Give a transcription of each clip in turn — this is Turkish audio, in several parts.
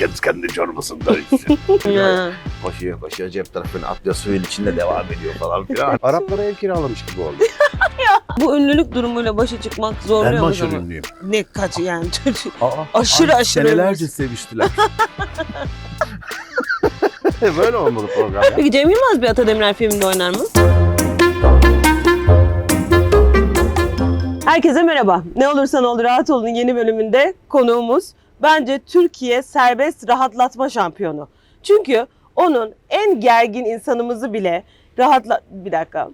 Herkes kendi çorbasında içsin. Ya. koşuyor koşuyor cep tarafına atlıyor suyun içinde devam ediyor falan filan. Araplara ev kiralamış gibi oldu. Bu ünlülük durumuyla başa çıkmak Ben zorluyor mu maşır zaman? ünlüyüm. Ne kaç yani çocuk. Aa, Aşırı ay, aşırı Senelerce seviştiler. Böyle olmalı program ya. Peki Cem Yılmaz bir Ata Demirer filminde oynar mı? Herkese merhaba. Ne olursan ol rahat olun yeni bölümünde konuğumuz bence Türkiye serbest rahatlatma şampiyonu. Çünkü onun en gergin insanımızı bile rahatla... Bir dakika.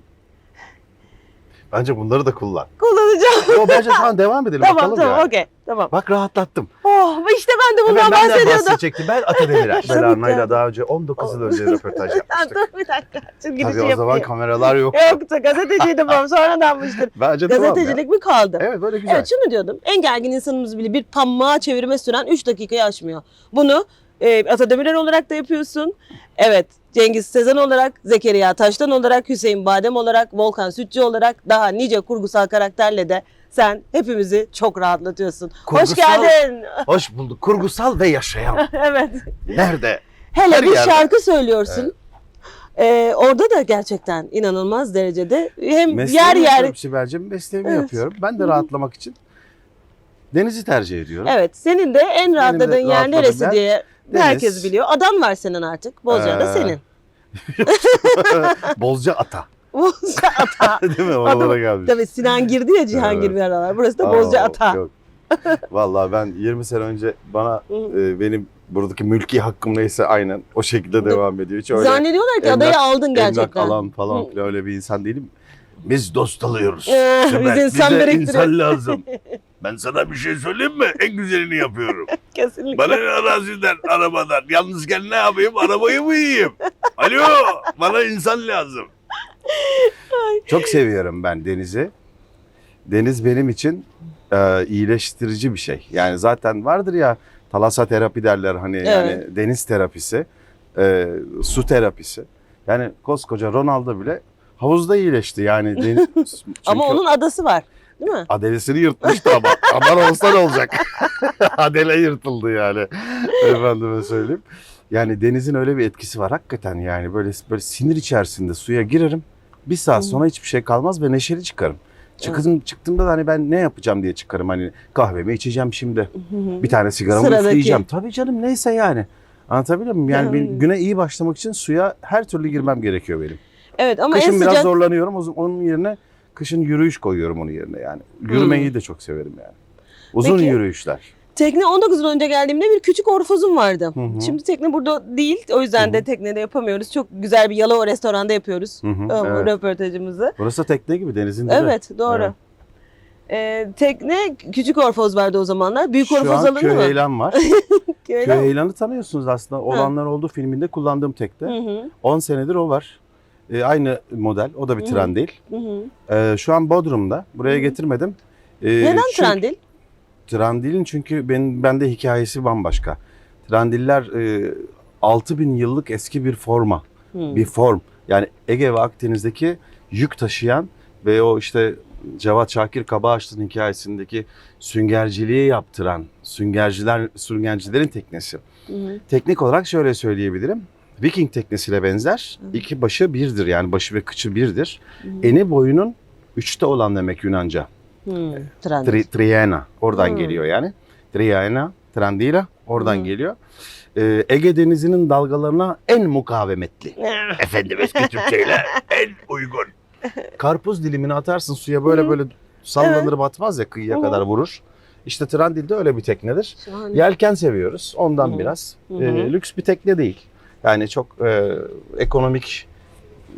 Bence bunları da kullan. Kullanacağım. Yo, bence şu an devam edelim tamam bakalım tamam yani. okey. Tamam. Bak rahatlattım. Oh işte ben de bundan Hemen benden bahsediyordum. bahsedecektim. Ben Ata Demirer. Tabii Belana'yla daha önce 19 yıl önce röportaj yapmıştık. dur bir dakika. Şimdi girişi Tabii o zaman yapayım. kameralar yok. Yoksa gazeteciydim ben sonradanmıştır. Bence. Gazetecilik mi kaldı? Evet böyle güzel. Evet şunu diyordum. En gergin insanımız bile bir pammağa çevirme süren 3 dakikayı aşmıyor. Bunu e, Ata Demirer olarak da yapıyorsun. Evet Cengiz Sezen olarak, Zekeriya Taştan olarak, Hüseyin Badem olarak, Volkan Sütçü olarak daha nice kurgusal karakterle de sen hepimizi çok rahatlatıyorsun. Hoş Kurgusal- geldin. Hoş bulduk. Kurgusal ve yaşayan. evet. Nerede? Hele Her bir yerde. şarkı söylüyorsun. Ee, orada da gerçekten inanılmaz derecede hem Mesleğimi yer yer Sibel'cim. Mesleğimi Evet. yapıyorum. Ben de rahatlamak için denizi tercih ediyorum. Evet, senin de en rahatladığın yer rahatladığım neresi yer diye deniz. herkes biliyor. Adam var senin artık. Bozcaada Ee, senin. Bozca Ata. Bozca Ata. Değil mi? Oralara gelmiş. Tabii Sinan girdi ya Cihangir Evet. bir aralar. Burası da Aa, Bozca Ata. Yok. Vallahi ben 20 sene önce bana e, benim buradaki mülki hakkım neyse aynen o şekilde devam ediyor. Hiç öyle Zannediyorlar ki emlak- adayı aldın emlak gerçekten. alan falan filan öyle bir insan değilim. Biz dost alıyoruz. Ee, biz insan bize insan lazım. Ben sana bir şey söyleyeyim mi? En güzelini yapıyorum. Kesinlikle. Bana ne araziden, arabadan. Yalnızken ne yapayım? Arabayı mı yiyeyim? Alo, bana insan lazım. Çok seviyorum ben denizi. Deniz benim için e, iyileştirici bir şey. Yani zaten vardır ya talasa terapi derler hani yani deniz terapisi, e, su terapisi. Yani koskoca Ronaldo bile havuzda iyileşti yani. Deniz, Ama Çünkü onun adası var. Değil mi? Adelesini yırtmıştı ama. Aman olsa ne olacak? Adele yırtıldı yani. Efendime söyleyeyim. Yani denizin öyle bir etkisi var hakikaten yani böyle böyle sinir içerisinde suya girerim. Bir saat sonra hiçbir şey kalmaz ve neşeli çıkarım. Çıkın, Çıktığımda da hani ben ne yapacağım diye çıkarım. Hani kahvemi içeceğim şimdi. Bir tane sigaramı Sıradaki. üfleyeceğim. Tabii canım neyse yani. Anlatabiliyor muyum? Yani Ya. bir güne iyi başlamak için suya her türlü girmem gerekiyor benim. Evet ama Kışın en biraz sıcak zorlanıyorum. Onun yerine kışın yürüyüş koyuyorum onun yerine yani. Yürümeyi de çok severim yani. Uzun. Peki- yürüyüşler. Tekne 19 yıl önce geldiğimde bir küçük orfozum vardı. Hı hı. Şimdi tekne burada değil. O yüzden Hı de hı. teknede yapamıyoruz. Çok güzel bir Yalova restoranda yapıyoruz. Hı hı, Ama evet. röportajımızı. Burası tekne gibi denizin dibi. Evet doğru. Evet. Ee, tekne küçük orfoz vardı o zamanlar. Büyük Şu orfoz an alındı köy mı? eğlen var. Köy köy eğlen- eğlanı tanıyorsunuz aslında. Olanlar oldu filminde kullandığım tekne. Hı hı, 10 senedir o var. Ee, aynı model. O da bir Hı hı. tren değil. hı hı. Ee, şu an Bodrum'da. Buraya Hı. getirmedim. Ee, Neden çünkü- Trendil? Trendil'in çünkü benim bende hikayesi bambaşka. Trendiller e, 6000 yıllık eski bir forma. Hı. bir form. Yani Ege ve Akdeniz'deki yük taşıyan ve o işte Cevat Şakir Kabaağaçlı'nın hikayesindeki süngerciliği yaptıran süngerciler süngercilerin teknesi. Hı hı. Teknik olarak şöyle söyleyebilirim. Viking teknesiyle benzer. Hı. İki başı birdir yani başı ve kıçı birdir. Hı hı. Eni boyunun üçte olan demek Yunanca. Trendil. Tri, triena oradan Hı. geliyor yani. Triena, Trandila oradan Hı. geliyor. Ee, Ege Denizi'nin dalgalarına en mukavemetli. Efendim eski Türkçeyle en uygun. Karpuz dilimini atarsın suya böyle Hı. böyle sallanır batmaz ya kıyıya Hı. kadar vurur. İşte Trandil de öyle bir teknedir. şahane. Yelken seviyoruz ondan Hı. biraz. Hı hı. Ee, lüks bir tekne değil. Yani çok e, ekonomik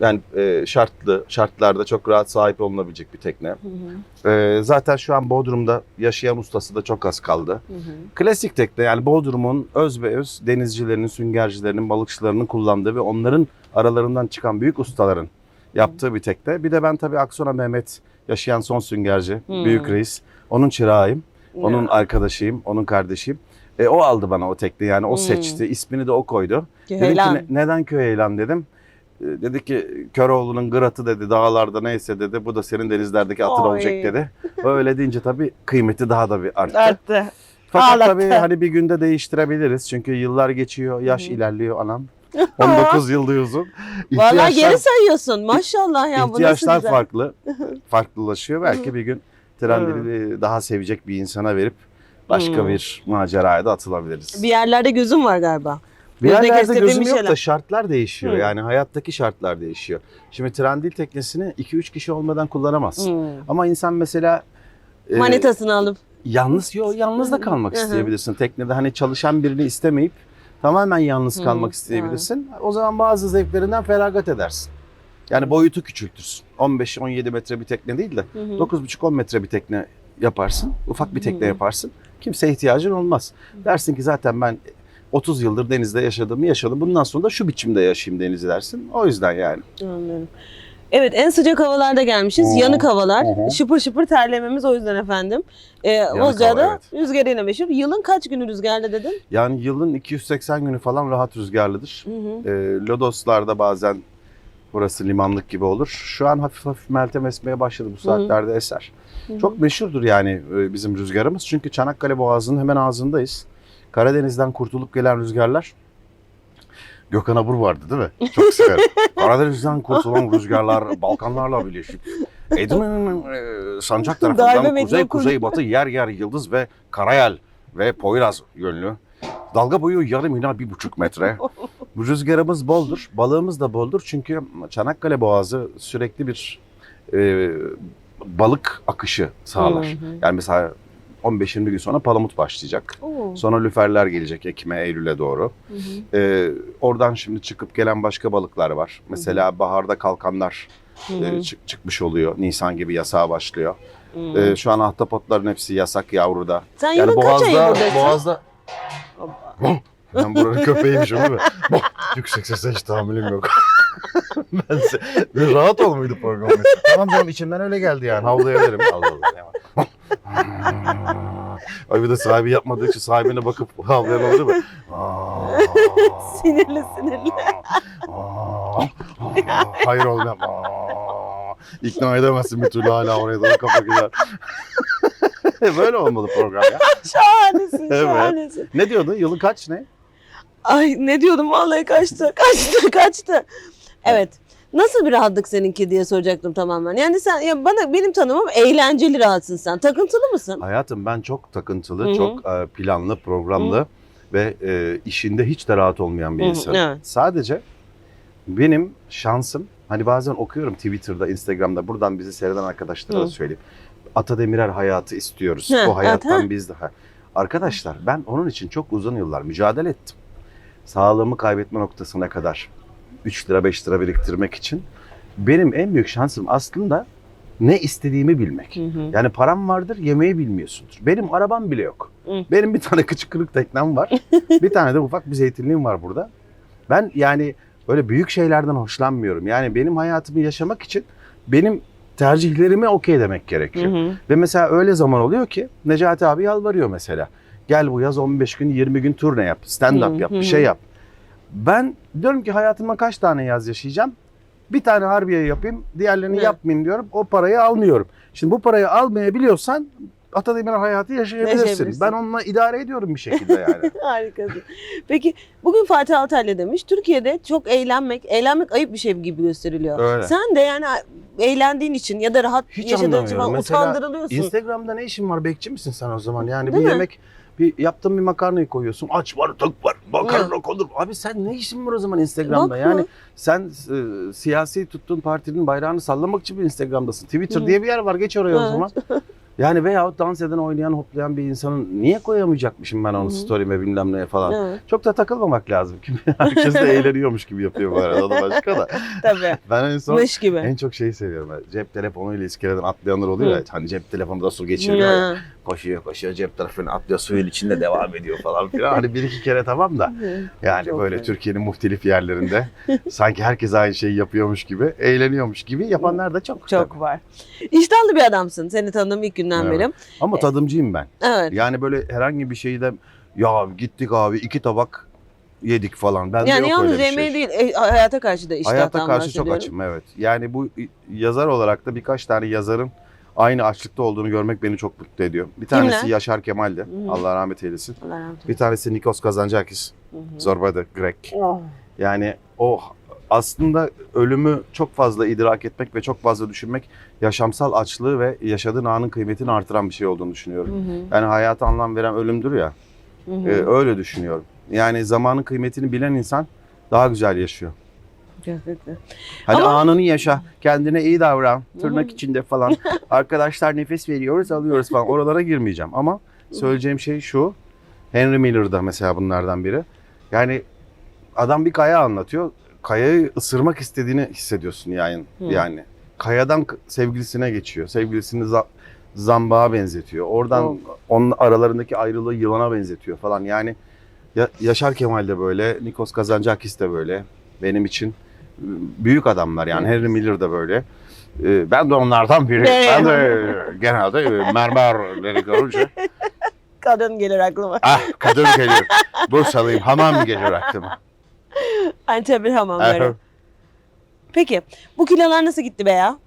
yani e, şartlı şartlarda çok rahat sahip olunabilecek bir tekne. Hı hı, Ee, zaten şu an Bodrum'da yaşayan ustası da çok az kaldı. hı hı. Klasik tekne yani Bodrum'un öz ve öz denizcilerinin, süngercilerinin, balıkçılarının kullandığı ve onların aralarından çıkan büyük ustaların yaptığı bir tekne. Bir de ben tabii Aksona Mehmet yaşayan son süngerci, Hmm. büyük reis. Onun çırağıyım, onun Ya, arkadaşıyım, onun kardeşiyim. E, o aldı bana o tekne yani o Hmm. seçti, ismini de o koydu. Dedim ki. "Ne- neden Köyeylan dedim. E, Dedi ki Köroğlu'nun gıratı dedi dağlarda neyse dedi bu da senin denizlerdeki atın Oy. olacak dedi. Öyle deyince tabii kıymeti daha da bir arttı. Arttı. Fakat Ağlattı. tabii hani bir günde değiştirebiliriz. Çünkü yıllar geçiyor, yaş Hı. ilerliyor anam. 19 yıl diyorsun. İhtiyaçlar- geri sayıyorsun. Maşallah ya bu İhtiyaçlar güzel. farklı, farklılaşıyor. Belki bir gün trendleri daha sevecek bir insana verip başka bir maceraya da atılabiliriz. Bir yerlerde gözüm var galiba. Bir gözüne yerlerde gözüm yok şeyler. da şartlar değişiyor. Hı. Yani hayattaki şartlar değişiyor. Şimdi trendil teknesini 2-3 kişi olmadan kullanamazsın. Hmm. Ama insan mesela e, Manitasını alıp. yalnız yo yalnız da kalmak isteyebilirsin. Teknede hani çalışan birini istemeyip tamamen yalnız kalmak isteyebilirsin. O zaman bazı zevklerinden feragat edersin. Yani boyutu küçültürsün. 15-17 metre bir tekne değil de Hı hı. 9,5-10 metre bir tekne yaparsın. Ufak bir tekne yaparsın. Kimseye ihtiyacın olmaz. Dersin ki zaten ben 30 yıldır denizde yaşadığımı yaşadım. Bundan sonra da şu biçimde yaşayayım denizi dersin. O yüzden yani. Anlıyorum. Evet en sıcak havalarda gelmişiz. Hı. Yanık havalar. Hı hı. Şıpır şıpır terlememiz o yüzden efendim. Ee, Bozcaada evet. rüzgarıyla meşhur. Yılın kaç günü rüzgarlı dedin? Yani yılın 280 günü falan rahat rüzgarlıdır. Hı hı. E, Lodoslarda bazen burası limanlık gibi olur. Şu an hafif hafif meltem esmeye başladı bu saatlerde eser. Hı hı. Çok meşhurdur yani e, bizim rüzgarımız. Çünkü Çanakkale Boğazı'nın hemen ağzındayız. Karadeniz'den kurtulup gelen rüzgarlar Gökhan Abur vardı değil mi? Çok severim. Karadeniz'den kurtulan rüzgarlar Balkanlarla birleşip Edirne'nin e, sancak tarafından kuzey kuzey batı yer yer yıldız ve karayel ve Poyraz yönlü. Dalga boyu yarım ila bir buçuk metre. Rüzgarımız boldur. Balığımız da boldur. Çünkü Çanakkale Boğazı sürekli bir e, balık akışı sağlar. Hı hı. Yani mesela 15-20 gün sonra palamut başlayacak. Oo. Sonra lüferler gelecek Ekim'e, Eylül'e doğru. Hı hı. Ee, oradan şimdi çıkıp gelen başka balıklar var. Mesela baharda kalkanlar Hı e, hı. çık- çıkmış oluyor. Nisan gibi yasağa başlıyor. Hı. Ee, şu an ahtapotların hepsi yasak yavruda. Sen yılın kaç ayı buradasın? Boğaz'da... Ben buranın köpeğiymişim değil mi? Yüksek sese hiç tahammülüm yok. ben se- rahat ol muydu program mesela? Tamam canım içimden öyle geldi yani. Havlayabilirim. Allah Allah. Ay bir de sahibi yapmadığı için sahibine bakıp havlayan oldu mu? Sinirli sinirli. Hayır oğlum yapma. İkna edemezsin bir türlü hala oraya doğru kafa gider. Böyle olmalı program ya. Şahanesin Evet. şahanesin. Ne diyordun? Yılın kaç ne? Ay ne diyordum vallahi kaçtı kaçtı kaçtı. Evet. Nasıl bir rahatlık seninki diye soracaktım tamamen. Yani sen ya bana benim tanımım eğlenceli rahatsın sen. Takıntılı mısın? Hayatım ben çok takıntılı, Hı hı. çok e, planlı, programlı ve e, işinde hiç de rahat olmayan bir Hı hı, insanım. evet. Sadece benim şansım, hani bazen okuyorum Twitter'da, Instagram'da, buradan bizi seyreden arkadaşlara da Hı. söyleyeyim. Ata Demirer hayatı istiyoruz. Hı, o hayattan evet, biz daha. Arkadaşlar ben onun için çok uzun yıllar mücadele ettim. Sağlığımı kaybetme noktasına kadar 3 lira 5 lira biriktirmek için. Benim en büyük şansım aslında ne istediğimi bilmek. Hı hı. Yani param vardır, yemeği bilmiyorsundur. Benim arabam bile yok. Hı. Benim bir tane küçük kırık teknem var. bir tane de ufak bir zeytinliğim var burada. Ben yani böyle büyük şeylerden hoşlanmıyorum. Yani benim hayatımı yaşamak için benim tercihlerimi okey demek Hı gerekiyor. hı. Ve mesela öyle zaman oluyor ki Necati abi yalvarıyor mesela. Gel bu yaz 15 gün 20 gün turne yap, stand Hı, up yap, hı, bir hı. şey yap. Ben diyorum ki hayatımda kaç tane yaz yaşayacağım? Bir tane harbiye yapayım, diğerlerini Evet. yapmayayım diyorum. O parayı almıyorum. Şimdi bu parayı almayabiliyorsan Atademir hayatı yaşayabilirsin. Yaşayabilirsin. Ben onunla idare ediyorum bir şekilde yani. Harikasın. Peki bugün Fatih Altaylı demiş. Türkiye'de çok eğlenmek, eğlenmek ayıp bir şey gibi gösteriliyor. Öyle. Sen de yani eğlendiğin için ya da rahat Hiç yaşadığın için Mesela utandırılıyorsun. Instagram'da ne işin var? Bekçi misin sen o zaman? Yani Değil bir mi? yemek bir yaptığın bir makarnayı koyuyorsun. Aç var, tok var. Makarna konur. Abi sen ne işin var o zaman Instagram'da? Bak yani sen e, siyasi tuttuğun partinin bayrağını sallamak için bir Instagram'dasın. Twitter Hı. diye bir yer var. Geç oraya o Evet. zaman. Yani veyahut dans eden, oynayan, hoplayan bir insanın niye koyamayacakmışım ben onu Hı story'me bilmem neye falan. Evet, Çok da takılmamak lazım. Herkes de eğleniyormuş gibi yapıyor bu arada. O da başka da. tabii. Ben en son Mış gibi. en çok şeyi seviyorum. Cep telefonuyla iskeleden atlayanlar oluyor ya. Hani cep telefonunda su geçiriyor ya. Koşuyor koşuyor cep tarafını atlıyor suyun içinde devam ediyor falan filan. Hani bir iki kere tamam da. Yani Çok böyle. Türkiye'nin muhtelif yerlerinde sanki herkes aynı şeyi yapıyormuş gibi, eğleniyormuş gibi yapanlar da çok. Çok var. İştahlı bir adamsın. Seni tanıdığım ilk günden Evet. beri. Ama tadımcıyım ben. Evet. Yani böyle herhangi bir şeyi de ya gittik abi iki tabak yedik falan. Bende Yani yok öyle bir şey. değil, e, hayata karşı da iştahtan Hayata karşı çok açım evet. Yani bu yazar olarak da birkaç tane yazarın aynı açlıkta olduğunu görmek beni çok mutlu ediyor. Bir tanesi Kimler? Yaşar Kemal'di. hı. Allah rahmet eylesin. Allah rahmet eylesin. Bir tanesi Nikos Kazancakis. Hı hı. Zorba'da Grek. Oh. Yani o aslında ölümü çok fazla idrak etmek ve çok fazla düşünmek yaşamsal açlığı ve yaşadığın anın kıymetini artıran bir şey olduğunu düşünüyorum. Hı hı. Yani hayata anlam veren ölümdür ya. Hı hı. e, öyle düşünüyorum. Yani zamanın kıymetini bilen insan daha güzel yaşıyor. Hadi Ama- anını yaşa, kendine iyi davran, tırnak Hı. içinde falan. Arkadaşlar nefes veriyoruz, alıyoruz falan. Oralara girmeyeceğim ama söyleyeceğim şey şu. Henry Miller da mesela bunlardan biri. Yani adam bir kaya anlatıyor. Kayayı ısırmak istediğini hissediyorsun yani. Hı. Yani kayadan sevgilisine geçiyor. Sevgilisini za- zambağa benzetiyor. Oradan Oh. onun aralarındaki ayrılığı yılana benzetiyor falan. Yani ya- Yaşar Kemal de böyle, Nikos Kazancakis de böyle. Benim için büyük adamlar yani. Henry Miller de böyle. Ee, Ben de onlardan biri. Ben de genelde e, mermerleri görünce Kadın gelir aklıma. ah kadın geliyor. Bursalıyım hamam geliyor aklıma. Antep'in hamamları. Peki bu kilolar nasıl gitti be ya?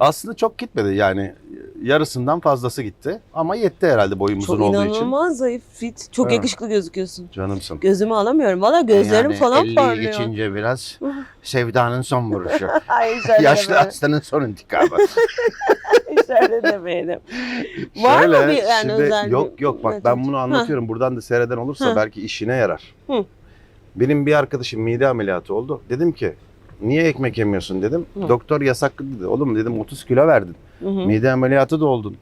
Aslında çok gitmedi yani yarısından fazlası gitti ama yetti herhalde boyumuzun Çok olduğu için. inanılmaz zayıf, fit. Çok Evet. yakışıklı gözüküyorsun. Canımsın. Gözümü alamıyorum. Valla gözlerim Yani falan 50'yi parlıyor. geçince biraz sevdanın son vuruşu. Yaşlı demeyelim. hastanın son intikamı. şöyle demeyelim. Var Şöyle, mı bir yani şimdi özel Yok yok bak ben bunu anlatıyorum. Buradan da seyreden olursa Ha. belki işine yarar. Hı. Benim bir arkadaşım mide ameliyatı oldu. Dedim ki niye ekmek yemiyorsun dedim. Hı. Doktor yasakladı dedi. Oğlum dedim 30 kilo verdin. Hı hı. Mide ameliyatı da oldun.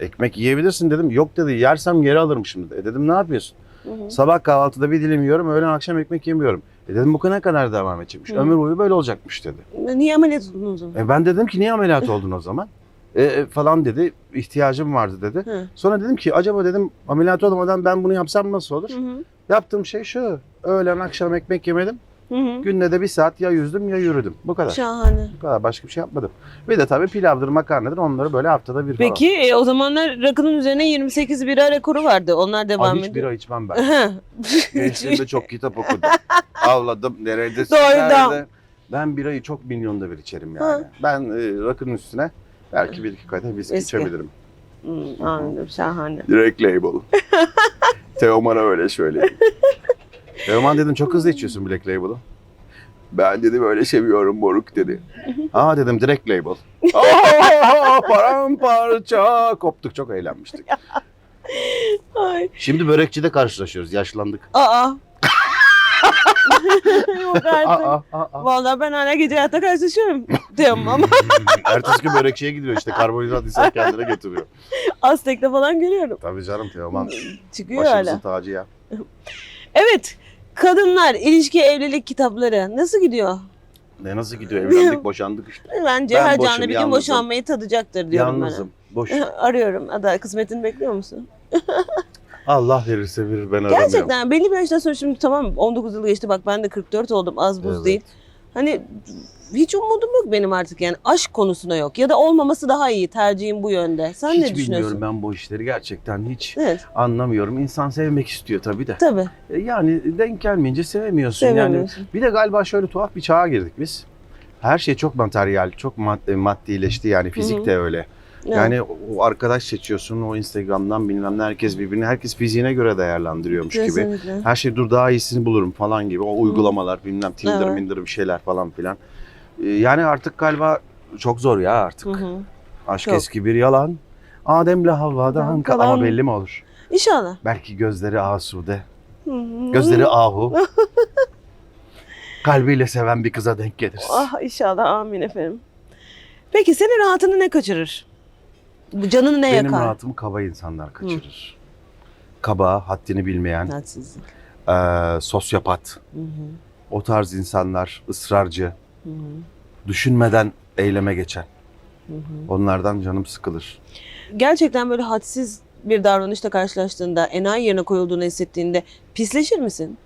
Ekmek yiyebilirsin dedim. Yok dedi yersem geri alırmışım dedi. E dedim ne yapıyorsun? Hı hı. Sabah kahvaltıda bir dilim yiyorum, öğlen akşam ekmek yemiyorum. E dedim bu ne kadar devam edecekmiş? Hı. Ömür boyu böyle olacakmış dedi. Niye ameliyat oldun o zaman? E ben dedim ki niye ameliyat oldun o zaman? E, e, falan dedi. İhtiyacım vardı dedi. Hı. Sonra dedim ki acaba dedim ameliyat olmadan ben bunu yapsam nasıl olur? Hı hı. Yaptığım şey şu. Öğlen akşam ekmek yemedim. Hı hı. Günde de bir saat ya yüzdüm ya yürüdüm. Bu kadar. Şahane. Bu kadar. Başka bir şey yapmadım. Bir de tabii pilavdır, makarnadır. Onları böyle haftada bir falan. Peki e, o zamanlar rakının üzerine 28 bira rekoru vardı. Onlar devam Abi hiç ediyor. bira içmem ben. Gençliğimde çok kitap okudum. Avladım. Neredesin? Doydum. Nerede? Ben birayı çok milyonda bir içerim yani. Ha. Ben e, rakının üstüne belki bir iki kadeh viski Viski. içebilirim. Hmm, anladım. Şahane. Direkt label. Teoman'a öyle söyleyeyim. Teoman dedim çok hızlı içiyorsun Black Label'ı. Ben dedi böyle seviyorum moruk dedi. Aa dedim direkt label. Aa, paramparça. Koptuk çok eğlenmiştik. Ay. Şimdi börekçide karşılaşıyoruz yaşlandık. Aa. Yok artık. Aa, aa, aa. Vallahi ben hala gece hayatta karşılaşıyorum. Diyorum ama Ertesi gün börekçiye gidiyor işte karbonhidrat ise kendine getiriyor. Aztek'te falan görüyorum. Tabii canım Teoman Çıkıyor başımızın hala. tacı ya. Evet. Kadınlar, ilişki, evlilik kitapları nasıl gidiyor? Ne nasıl gidiyor evlendik boşandık işte. Bence Ben her boşum, canlı bir gün yalnızım. boşanmayı tadacaktır diyorum Yalnızım. Boş. ben. Arıyorum. Ada kısmetini bekliyor musun? Allah verirse verir ben aramıyorum. Gerçekten belli bir yaştan sonra şimdi tamam 19 yıl geçti bak ben de 44 oldum az buz Evet. değil. Hani hiç umudum yok benim artık yani aşk konusunda yok ya da olmaması daha iyi tercihim bu yönde. Sen hiç ne düşünüyorsun? bilmiyorum ben bu işleri gerçekten hiç Evet anlamıyorum. İnsan sevmek istiyor tabii de. tabii E, Yani denk gelmeyince sevemiyorsun. Yani sevemiyorsun. bir de galiba şöyle tuhaf bir çağa girdik biz. Her şey çok materyal, çok mad- maddileşti yani fizik de öyle. Evet. Yani o arkadaş seçiyorsun o Instagram'dan bilmem ne herkes birbirini herkes fiziğine göre değerlendiriyormuş gibi. Kesinlikle. Her şey dur daha iyisini bulurum falan gibi. O uygulamalar bilmem Tinder Evet. Minder bir şeyler falan filan. Ee, Yani artık galiba çok zor ya artık. Hı hı. Aşk Çok. eski bir yalan. Adem'le Havva'dan Kalan- ama belli mi olur? İnşallah. Belki gözleri asude, hı. gözleri ahu. Kalbiyle seven bir kıza denk geliriz. Ah inşallah amin efendim. Peki senin rahatını ne kaçırır? Bu canını ne Benim yakar? rahatımı kaba insanlar kaçırır. Kaba, haddini bilmeyen, Hadsizlik. eee, sosyopat, Hı hı. o tarz insanlar, ısrarcı, Hı hı. Düşünmeden eyleme geçen. Hı hı. Onlardan canım sıkılır. Gerçekten böyle hadsiz bir davranışla karşılaştığında, enayi yerine koyulduğunu hissettiğinde pisleşir misin?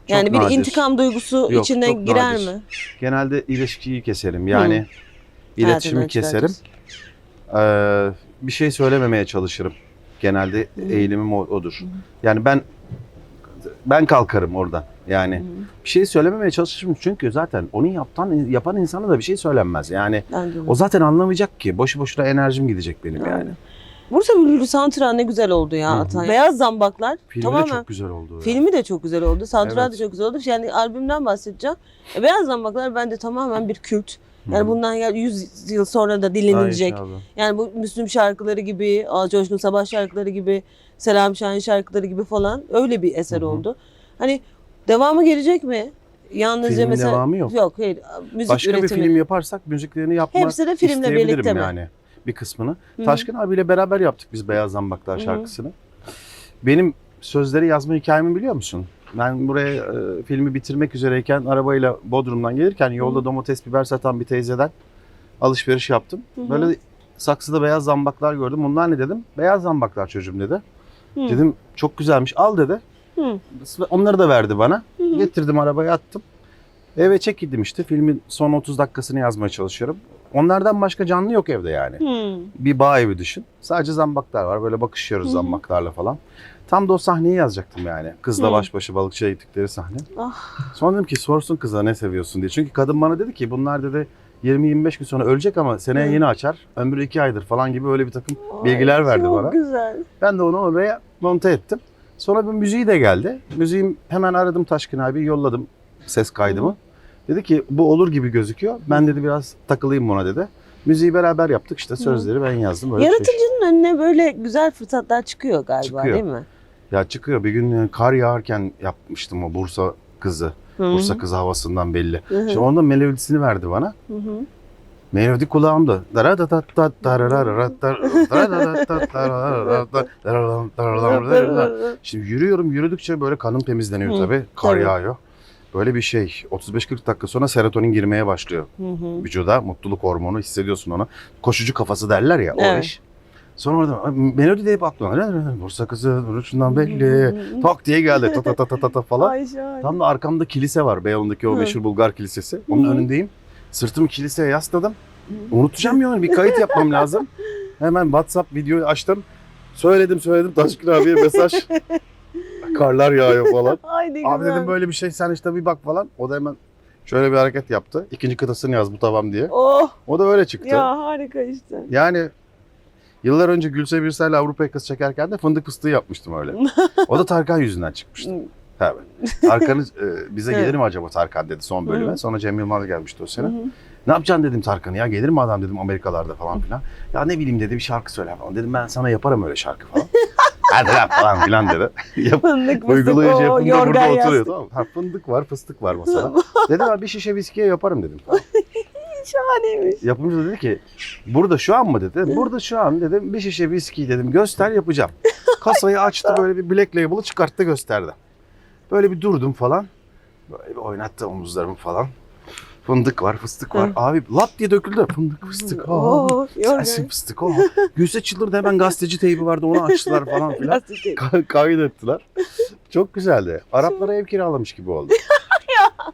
Çok Yani bir nadir. intikam duygusu Yok, içine girer nadir. mi? Genelde ilişkiyi keserim. Yani Hayatından iletişimi keserim. çıkartırsın. Ee, bir şey söylememeye çalışırım. Genelde Hı. eğilimim odur. Hı. Yani ben ben kalkarım oradan. Yani bir şey söylememeye çalışırım çünkü zaten onu yaptan yapan insana da bir şey söylenmez. Yani Bence de. o zaten anlamayacak ki. Boşu boşuna enerjim gidecek benim yani. Bursa Bülbülü Soundtrack ne güzel oldu ya. Atay. Beyaz Zambaklar Filmi tamamen de çok güzel oldu. ya. Filmi de çok güzel oldu. Da Evet. çok güzel oldu. Yani albümden bahsedeceğim. E, Beyaz Zambaklar bence tamamen bir kült. Yani Hı. bundan ya 100 yıl sonra da. Ay inşallah. Yani bu Müslüm şarkıları gibi, Aa, Coşkun Sabah şarkıları gibi, Selam Şahin şarkıları gibi falan öyle bir eser Hı hı. oldu. Hani devamı gelecek mi? Yalnızca Filmin mesela devamı yok. Yok, hayır. Müzik Başka üretimi. bir film yaparsak müziklerini yapmak Hepsi de filmle isteyebilirim birlikte mi? yani bir kısmını. Hı. Taşkın abiyle beraber yaptık biz Beyaz Zambaklar Hı hı. şarkısını. Benim sözleri yazma hikayemi biliyor musun? Ben buraya e, filmi bitirmek üzereyken arabayla Bodrum'dan gelirken yolda domates biber satan bir teyzeden alışveriş yaptım. Hı hı. Böyle saksıda beyaz zambaklar gördüm. Bunlar ne dedim? Beyaz zambaklar çocuğum dedi. Hı. Dedim çok güzelmiş al dedi. Hı. Onları da verdi bana. Hı hı. Getirdim arabaya attım. Eve çekildim işte. Filmin son 30 dakikasını yazmaya çalışıyorum. Onlardan başka canlı yok evde yani. Hı. Bir bağ evi düşün. Sadece zambaklar var. Böyle bakışıyoruz Hı zambaklarla falan. Tam da o sahneyi yazacaktım yani. Kızla Hı. baş başa balıkçıya gittikleri sahne. Ah. Sonra dedim ki sorsun kıza ne seviyorsun diye. Çünkü kadın bana dedi ki bunlar dedi 20-25 gün sonra ölecek ama seneye Hı. yeni açar. Ömrü 2 aydır falan gibi öyle bir takım bilgiler Ay, verdi çok bana. güzel. Ben de onu oraya monte ettim. Sonra bir müziği de geldi. Müziğim hemen aradım Taşkın abi yolladım ses kaydımı. Dedi ki bu olur gibi gözüküyor. Ben dedi biraz takılayım buna dedi. Müziği beraber yaptık işte sözleri ben yazdım. Böyle şey. Yaratıcının önüne böyle güzel fırsatlar çıkıyor galiba Çıkıyor. değil mi? Ya çıkıyor bir gün yani kar yağarken yapmıştım o Bursa kızı. Hı. Bursa kızı havasından belli. Hı hı. Şimdi onun da melodisini verdi bana. Hı hı. Melodi kulağımda. Şimdi yürüyorum yürüdükçe böyle kanım temizleniyor tabii. Kar yağıyor. Böyle bir şey 35-40 dakika sonra serotonin girmeye başlıyor vücuda. Mutluluk hormonu hissediyorsun onu. Koşucu kafası derler ya o iş. Sonra orada melodi de hep aklıma. Bursa kızı duruşundan belli. Tak diye geldi. Ta ta ta ta ta falan. Ay şahane. Tam da arkamda kilise var. Beyoğlu'ndaki o meşhur Bulgar kilisesi. Onun önündeyim. Sırtımı kiliseye yasladım. Unutacağım yani bir kayıt yapmam lazım. Hemen WhatsApp videoyu açtım. Söyledim söyledim Taşkın abiye mesaj. Karlar yağıyor falan. Abi dedim böyle bir şey sen işte bir bak falan. O da hemen şöyle bir hareket yaptı. İkinci kıtasını yaz bu tavam diye. Oh O da öyle çıktı. ya harika işte. Yani yıllar önce Gülse Birsel'le Avrupa yakası çekerken de fındık fıstığı yapmıştım öyle. O da Tarkan yüzünden çıkmıştı. Tabii. Tarkan'ı e, bize gelir mi acaba Tarkan dedi son bölüme. Hı. Sonra Cem Yılmaz gelmişti o sene. Hı. Ne yapacaksın dedim Tarkan'ı ya gelir mi adam dedim Amerikalarda falan filan. Ya ne bileyim dedi bir şarkı söyle falan. Dedim ben sana yaparım öyle şarkı falan. Hadi lan falan filan dedi. Yap, Fındık fıstık uygulayıcı o yapımda yorgan burada oturuyor yastık. tamam mı? Ha, fındık var fıstık var masada. dedim abi bir şişe viskiye yaparım dedim. Şahaneymiş. Yapımcı da dedi ki burada şu an mı dedi. Burada şu an dedim bir şişe viski dedim göster yapacağım. Kasayı açtı böyle bir black label'ı çıkarttı gösterdi. Böyle bir durdum falan. Böyle bir oynattı omuzlarımı falan. Fındık var, fıstık var. Abi lap diye döküldü. Fındık, fıstık. Aa, Oo, sensin fıstık. Aa. Gülse çıldırdı hemen gazeteci teybi vardı onu açtılar falan filan. Lastik. Ka- kaydettiler. Çok güzeldi. Araplara ev kiralamış gibi oldu.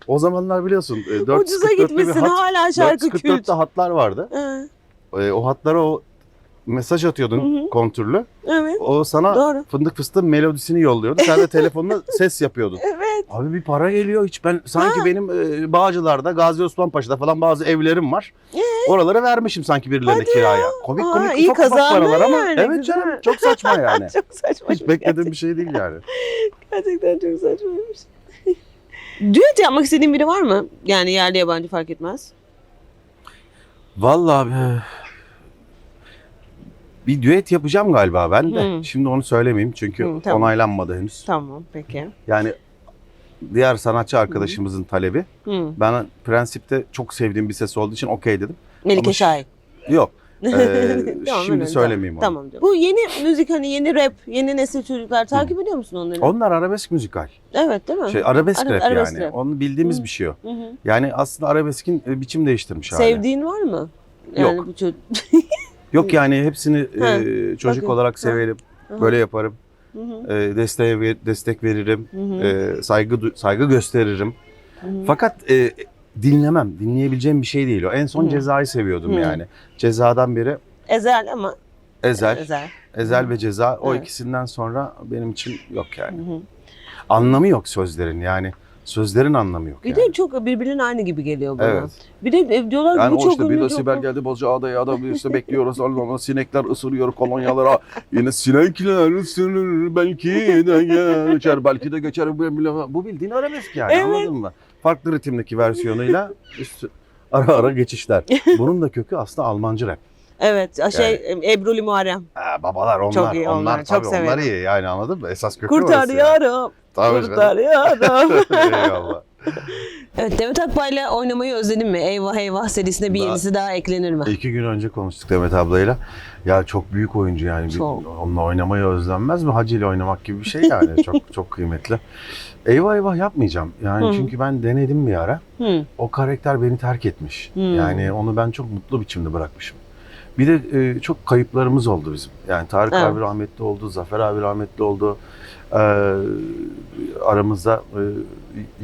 O zamanlar biliyorsun e, 444'lü Ucuza bir gitmişsin hat, hala şarkı kült. 444'te hatlar vardı. Hı, E, o hatlara o mesaj atıyordun Hı hı. kontürlü. Evet O sana doğru. fındık fıstığın melodisini yolluyordu. Sen de telefonla ses yapıyordun. Evet. Abi bir para geliyor hiç ben sanki benim e, Bağcılar'da Gazi Osman Paşa'da falan bazı evlerim var. Oralara vermişim sanki birilerine Ee? Hadi kiraya. Komik Aa, komik iyi ufak ufak kazandın paralar ama yani, evet güzel. canım çok saçma yani. Çok saçma. hiç beklediğim bir şey değil yani. Gerçekten çok saçmaymış. Düet yapmak istediğin biri var mı? Yani yerli yabancı fark etmez. Vallahi e, bir düet yapacağım galiba ben de. Hı. Şimdi onu söylemeyeyim çünkü Hı, tamam. onaylanmadı henüz. Tamam peki. Yani diğer sanatçı arkadaşımızın talebi. Hı. Ben prensipte çok sevdiğim bir ses olduğu için okey dedim. Melike Ama- Şahin. Yok. Ee, Tamam, şimdi öyle, söylemeyeyim onu. Tamam. tamam. Bu yeni müzik hani yeni rap, yeni nesil çocuklar takip ediyor musun onları? Onlar arabesk müzikal. Evet değil mi? Şey arabesk Ara- rap arabesk yani. rap. Onu bildiğimiz Hı. bir şey o. Hı hı. Yani aslında arabeskin e, biçim değiştirmiş hali. Sevdiğin var mı? Yani Yok. Bu çocuk... Yok yani hepsini e, çocuk bakın. olarak severim. Hı Böyle yaparım. hı. Hı E, desteğe ver- destek veririm. hı. Hı hı. E, saygı saygı gösteririm. Hı hı. Fakat e, dinlemem. Dinleyebileceğim bir şey değil o. En son Hı. cezayı seviyordum Hı. yani. Cezadan beri Ezel ama. Ezel. Ezel. Ezel ve Ceza o Evet. ikisinden sonra benim için yok yani. Hı hı. Anlamı yok sözlerin yani. Sözlerin anlamı yok Bir yani. de çok birbirinin aynı gibi geliyor bana. Evet. Bir de e, diyorlar ki Yani bu o çok işte bir ünlü, de çok Sibel geldi Bozcaada ya da bir işte bekliyoruz. Allah'ım sinekler ısırıyor kolonyalara. Yine sinekler ısırır belki de geçer. Belki de geçer. Bu bildiğin arabesk yani Evet. anladın mı? Farklı ritimdeki versiyonuyla üstü, ara ara geçişler. Bunun da kökü aslında Almancı rap. Evet, şey e, Ebru Muharrem. Ha, babalar onlar. Çok iyi onlar, onlar, çok tabii onlar severim. iyi yani anladın mı? Esas kökü Kurtar orası yani. yarım, Tabii kurtar canım. yarım. Eyvallah. evet, Demet Akbay'la oynamayı özledin mi? Eyvah eyvah serisine bir Daha- yenisi daha eklenir mi? İki gün önce konuştuk Demet ablayla. Ya çok büyük oyuncu yani. Bir- Çok. Onunla oynamayı özlenmez mi? Hacı ile oynamak gibi bir şey yani. çok çok kıymetli. Eyvah eyvah yapmayacağım. Yani Hı. çünkü ben denedim bir ara. Hı. O karakter beni terk etmiş. Hı. Yani onu ben çok mutlu biçimde bırakmışım. Bir de e, çok kayıplarımız oldu bizim. Yani Tarık Evet. abi rahmetli oldu, Zafer abi rahmetli oldu. Ee, aramızda e,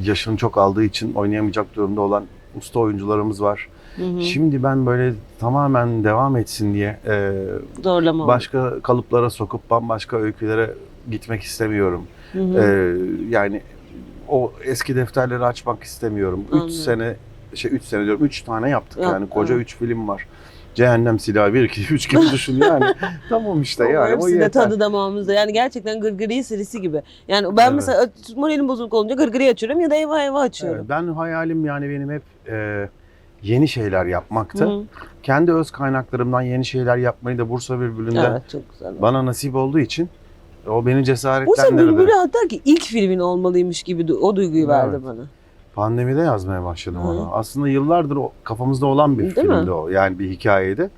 yaşını çok aldığı için oynayamayacak durumda olan usta oyuncularımız var. Hı hı. Şimdi ben böyle tamamen devam etsin diye e, oldu. başka kalıplara sokup bambaşka öykülere gitmek istemiyorum. Hı hı. E, yani o eski defterleri açmak istemiyorum. Anladım. 3 sene şey 3 sene diyorum 3 tane yaptık Yap- yani koca evet. 3 film var. Cehennem Silahı 1 2 3 gibi düşün yani. tamam işte O yani o yeter. tadı damağımızda. Yani gerçekten gırgırı serisi gibi. Yani ben Evet. mesela moralim bozuk olunca gırgırı açıyorum ya da eyvah eyvah açıyorum. Evet, ben hayalim yani benim hep e, yeni şeyler yapmaktı. Hı. Kendi öz kaynaklarımdan yeni şeyler yapmayı da Bursa Bülbülü'nde Evet çok güzel. bana nasip olduğu için o beni Bursa cesaretlendirdi. Bülbülü hatta ki ilk filmin olmalıymış gibi o duyguyu verdi Evet. bana. Pandemide yazmaya başladım Hı. onu. Aslında yıllardır o kafamızda olan bir Değil filmdi mi? o. Yani bir hikayeydi.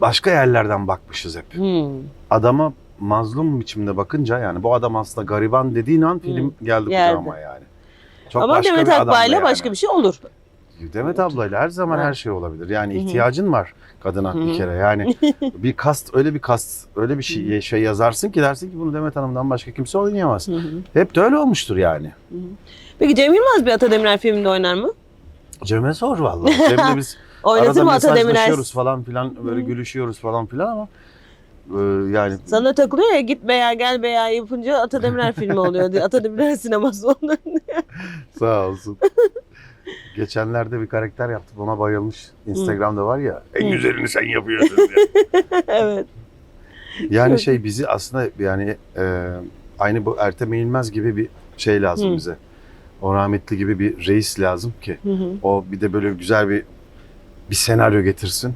Başka yerlerden bakmışız hep. Hmm. Adama mazlum biçimde bakınca yani bu adam aslında gariban dediğin an film geldi Geldi. kucağıma yani. Çok Ama başka Demet Akbay'la yani. başka bir şey olur. Demet ablayla her zaman Evet. her şey olabilir. Yani Hı hı. ihtiyacın var kadına Hı bir hı. kere. Yani bir kast öyle bir kast öyle bir Hı şey, şey yazarsın ki dersin ki bunu Demet Hanım'dan başka kimse oynayamaz. Hı hı. Hep de öyle olmuştur yani. Peki Cem Yılmaz bir Ata Demirer filminde oynar mı? Cem'e sor vallahi. Cem'le biz Oynatır arada mı Ata Demirer? mesajlaşıyoruz falan filan böyle gülüşüyoruz falan filan ama e, yani Sana takılıyor ya git be ya gel be ya yapınca Ata Demirer filmi oluyor. diye. Ata Demirer sineması oluyor. sağ olsun. Geçenlerde bir karakter yaptım ona bayılmış. Instagram'da var ya en güzelini sen yapıyorsun diye. evet. Yani şey bizi aslında yani e, aynı bu Ertem Eğilmez gibi bir şey lazım Hı. bize. O rahmetli gibi bir reis lazım ki. Hı hı. O bir de böyle güzel bir bir senaryo getirsin.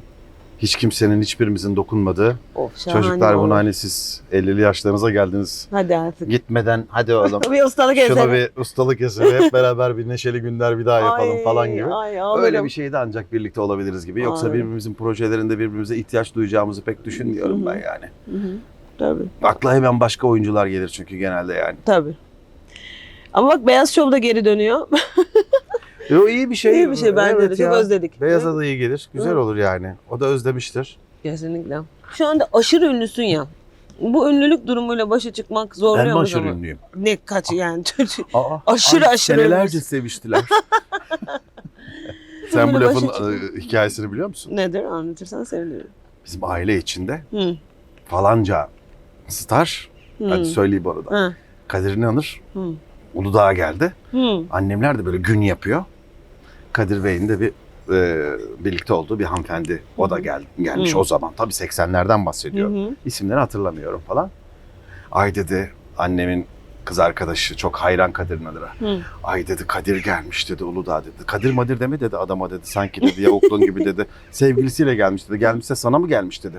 Hiç kimsenin hiçbirimizin dokunmadığı. Of Çocuklar olur. bunu hani siz 50'li yaşlarınıza geldiniz. Hadi artık. Gitmeden hadi oğlum bir ustalık eseri. bir ustalık eseri hep beraber bir neşeli günler bir daha yapalım Ay, falan gibi. Ay, Öyle ağlarım. bir şeyde ancak birlikte olabiliriz gibi. Yoksa Anladım. birbirimizin projelerinde birbirimize ihtiyaç duyacağımızı pek düşünmüyorum Hı hı. ben yani. Hı hı. Tabii. Akla hemen başka oyuncular gelir çünkü genelde yani. Tabii. Ama bak Beyaz Şov da geri dönüyor. Yo, iyi bir şey. İyi bir şey bence de. Çok özledik. Beyaza da iyi gelir. Güzel Hı. olur yani. O da özlemiştir. Kesinlikle. Şu anda aşırı ünlüsün ya. Bu ünlülük durumuyla başa çıkmak zorluyor Ben mu aşırı zaman? ünlüyüm. Ne kaç yani çocuk. Aa, Aşırı aşırı Senelerce ünlüsün. seviştiler. Sen bu Böyle lafın başa çık- e, hikayesini biliyor musun? Nedir anlatırsan sevinirim. Bizim aile içinde Hı. falanca star, Hı. hadi söyleyeyim onu da. Hı. Kadir İnanır Hı. Uludağ'a geldi. Hı. Annemler de böyle gün yapıyor. Kadir Bey'in de bir e, birlikte olduğu bir hanımefendi. O da gel, gelmiş Hı. o zaman. Tabii 80'lerden bahsediyorum. Hı hı. İsimleri hatırlamıyorum falan. Ay dedi annemin kız arkadaşı çok hayran Kadir İnanır'a. Hı. Ay dedi Kadir gelmiş dedi Uludağ dedi. Kadir Madir deme dedi adama dedi. Sanki dedi yavukluğun gibi dedi. Sevgilisiyle gelmiş dedi. Gelmişse sana mı gelmiş dedi.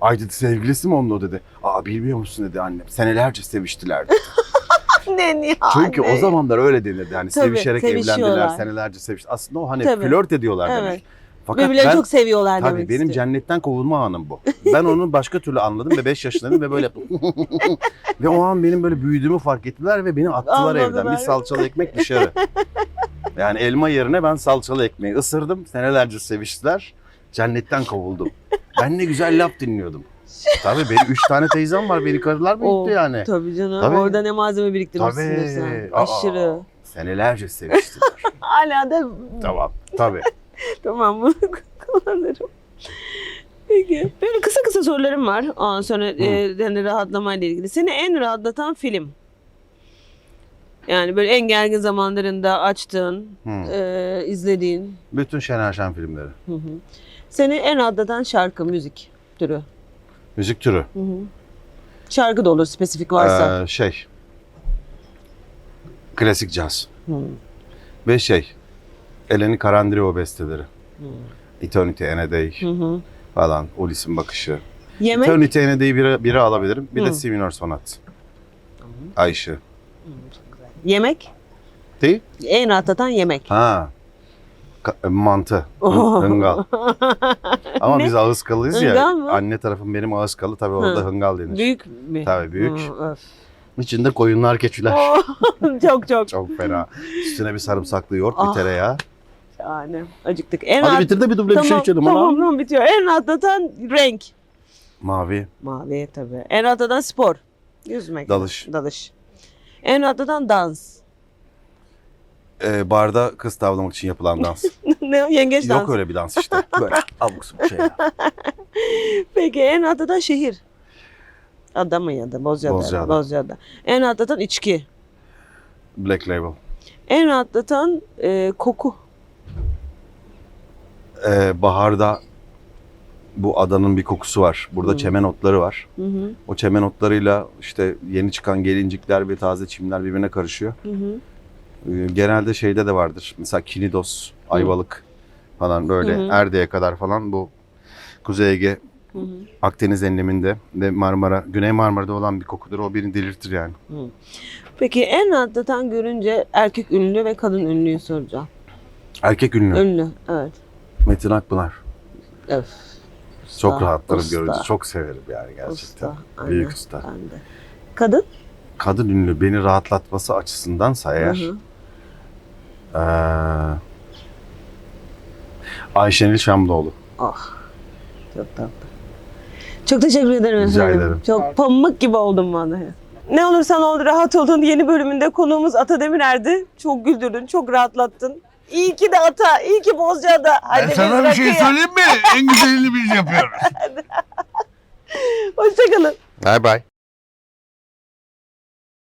Ay dedi sevgilisi mi onun o dedi. Aa bilmiyor musun dedi annem. Senelerce seviştiler dedi. Ne nihayet. Çünkü o zamanlar öyle denirdi. Hani Tabii, sevişerek evlendiler senelerce sevişti. Aslında o hani Tabii. flört ediyorlar Evet. demek. Fakat Birbirlerini ben çok seviyorlar tabii demek benim istiyor. cennetten kovulma anım bu. Ben onu başka türlü anladım ve 5 yaşındaydım ve böyle ve o an benim böyle büyüdüğümü fark ettiler ve beni attılar Anladılar. evden. Bir salçalı ekmek dışarı. Yani elma yerine ben salçalı ekmeği ısırdım. Senelerce seviştiler. Cennetten kovuldum. Ben ne güzel laf dinliyordum. Tabii benim üç tane teyzem var. Beni karılar büyüttü Oo, yani. Tabii canım. Tabii. Orada ne malzeme biriktirmişsindir Tabii. sen. Aa, Aşırı. Senelerce seviştiler. Hala da tamam. Tabii. tamam bunu kullanırım. Peki. Böyle kısa kısa sorularım var. Ondan sonra e, yani rahatlamayla ilgili. Seni en rahatlatan film? Yani böyle en gergin zamanlarında açtığın, e, izlediğin. Bütün Şener Şen filmleri. Hı hı. Seni en rahatlatan şarkı, müzik türü. Müzik türü. Hı hı. Şarkı da olur spesifik varsa. Ee, şey. Klasik caz. Hı. Ve şey. Eleni Karandrio besteleri. Hı. Eternity in a Day Hı hı. falan. Ulis'in bakışı. Yemek. Eternity in a Day'i biri, biri alabilirim. Bir de Hı. C minor sonat. Ayşe. Yemek. Değil? En rahatlatan yemek. Ha. Ka- mantı. Oh. Hı- Hıngal. Ama Ne? biz Ağızkalıyız Hıngal ya. mı? Anne tarafım benim Ağızkalı. Tabii orada Hı. hıngal denir. Büyük mi? Tabii büyük. Hı, öf. İçinde koyunlar, keçiler. Oh, çok çok. Çok fena. Üstüne bir sarımsaklı yoğurt, Ah. bir tereyağı. Yani acıktık. En Hadi rahat- bitir de bir duble bir şey Tamam, içelim. tamam, Tamam. tamam bitiyor. En rahatlatan renk. Mavi, Mavi tabii. En rahatlatan spor. Yüzmek. dalış. Dalış. En rahatlatan dans. Ee, barda kız tavlamak için yapılan dans. ne o? Yengeç dans. Yok öyle bir dans işte. Böyle abuk sabuk şeyler. Peki en rahatlatan şehir. Ada mı ya da Bozcaada. Bozcaada. Bozcaada. En rahatlatan içki. Black Label. En rahatlatan e, koku. Ee, baharda bu adanın bir kokusu var. Burada Hı. çemen otları var. Hı hı. O çemen otlarıyla işte yeni çıkan gelincikler ve taze çimler birbirine karışıyor. Hı hı. Ee, genelde şeyde de vardır. Mesela Kinidos, Ayvalık falan böyle Hı hı. Erde'ye kadar falan bu Kuzey Ege, Hı hı. Akdeniz enleminde ve Marmara, Güney Marmara'da olan bir kokudur. O beni delirtir yani. Peki en rahatlatan görünce erkek ünlü ve kadın ünlüyü soracağım. Erkek ünlü. Ünlü, evet. Metin Akpınar. Öf. Çok Usta, rahatlarım usta, görünce. Çok severim yani gerçekten. usta, Büyük aynen, usta. ben de. Kadın? Kadın ünlü beni rahatlatması açısındansa eğer Hı hı. Eee, Ayşenil Şamlıoğlu. Ah. Çok tatlı. Çok teşekkür ederim Rica efendim. ederim. Çok pamuk gibi oldum vallahi. Ne olursan ol rahat olun yeni bölümünde konuğumuz Ata Demirer'di. Çok güldürdün, çok rahatlattın. İyi ki de Ata, iyi ki Bozcaada. Hadi Ben sana biz bir şey rakıya. söyleyeyim mi? En güzelini biz yapıyoruz. Hoşçakalın. Bye bye.